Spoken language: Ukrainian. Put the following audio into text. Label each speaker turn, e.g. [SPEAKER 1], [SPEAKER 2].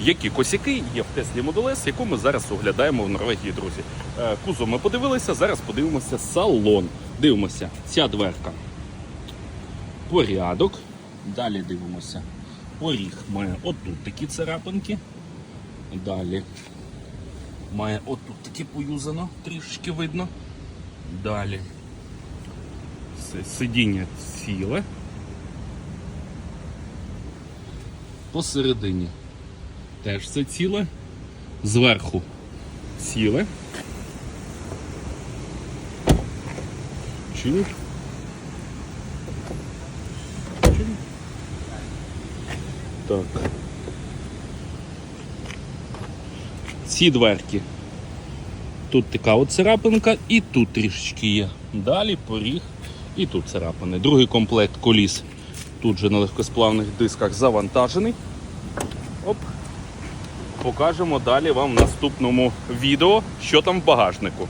[SPEAKER 1] які косяки є в Теслі Model S, яку ми зараз оглядаємо в Норвегії, друзі. Е, Кузов ми подивилися, зараз подивимося салон. Дивимося, ця дверка. Порядок. Далі дивимося. Поріг має отут такі царапинки. Далі має отут таке поюзано, трішечки видно. Далі. Сидіння ціле. Посередині теж все ціле. Зверху ціле. Чув? Так. Ці дверки. Тут така от царапинка і тут трішечки є. Далі поріг і тут царапини. Другий комплект коліс тут же на легкосплавних дисках завантажений. Оп. Покажемо далі вам в наступному відео, що там в багажнику.